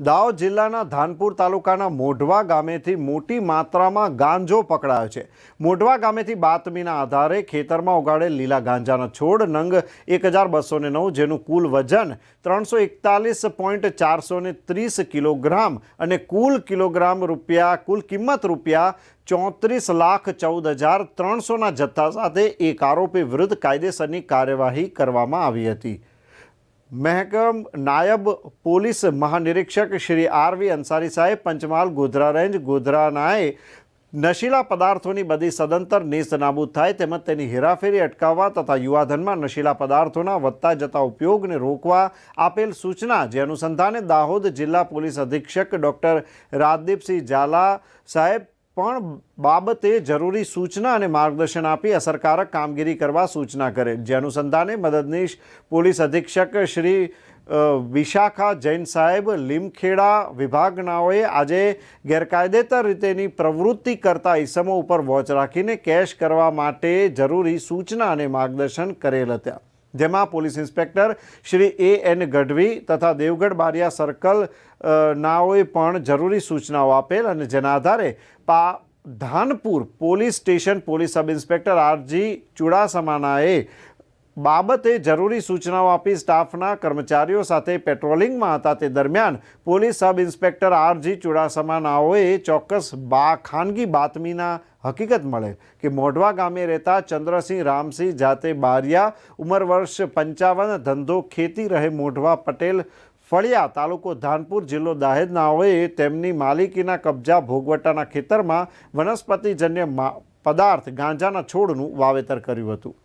દાહોદ જિલ્લાના ધાનપુર તાલુકાના મોઢવા ગામેથી મોટી માત્રામાં ગાંજો પકડાયો છે. મોઢવા ગામેથી બાતમીના આધારે ખેતરમાં ઉગાડેલ લીલા ગાંજાના છોડ નંગ એક હજાર બસો નવ જેનું કુલ વજન ત્રણસો એકતાલીસ પોઈન્ટ ચારસો ને ત્રીસ કિલોગ્રામ અને કુલ કિલોગ્રામ રૂપિયા, કુલ કિંમત રૂપિયા ચોત્રીસ લાખ ચૌદ હજાર ત્રણસોના જથ્થા સાથે એક આરોપી વિરુદ્ધ કાયદેસરની કાર્યવાહી કરવામાં આવી હતી. મહેકમ નાયબ પોલીસ મહાનિરીક્ષક શ્રી આરવી અંસારી સાહેબ પંચમહાલ ગોધરા રેન્જ ગોધરાનાએ નશીલા પદાર્થોની બધી સદંતર નેસ્ત નાબૂદ થાય તેમજ તેની હેરાફેરી અટકાવવા તથા યુવાધનમાં નશીલા પદાર્થોના વધતા જતા ઉપયોગને રોકવા આપેલ સૂચના જે અનુસંધાને દાહોદ જિલ્લા પોલીસ અધિક્ષક ડૉક્ટર રાજદીપસિંહ ઝાલા સાહેબ પણ બાબતે જરૂરી સૂચના અને માર્ગદર્શન આપી અસરકારક કામગીરી કરવા સૂચના કરે. જે અનુસંધાને મદદનીશ પોલીસ અધિક્ષક શ્રી વિશાખા જૈન સાહેબ લીમખેડા વિભાગનાઓએ આજે ગેરકાયદેતર રીતેની પ્રવૃત્તિ કરતા ઈસમો ઉપર વોચ રાખીને કેશ કરવા માટે જરૂરી સૂચના અને માર્ગદર્શન કરેલ હતા. જેમાં police inspector Shri A N Gadhvi તથા દેવગઢ બારિયા સર્કલ નાઓએ પણ જરૂરી સૂચનાઓ આપેલ અને જેના આધારે પા, Dhanpur police station police sub inspector R G ચુડાસમાનાએ બાબતે જરૂરી સૂચનાઓ આપી સ્ટાફના કર્મચારીઓ સાથે પેટ્રોલિંગમાં હતા. તે દરમિયાન police sub inspector R G ચુડાસમાનાઓએ ચોક્કસ બા, ખાનગી બાતમીના હકીકત મળે કે મોઢવા ગામે રહેતા ચંદ્રસિંહ રામસિંહ જાતે બારિયા, ઉંમર વર્ષ પંચાવન, ધંધો ખેતી રહે મોઢવા પટેલ, ફળિયા તાલુકો ધાનપુર જિલ્લો દાહેદનાઓએ તેમની માલિકીના કબજા ભોગવટાના ખેતરમાં વનસ્પતિજન્ય પદાર્થ ગાંજાના છોડનું વાવેતર કર્યું હતું.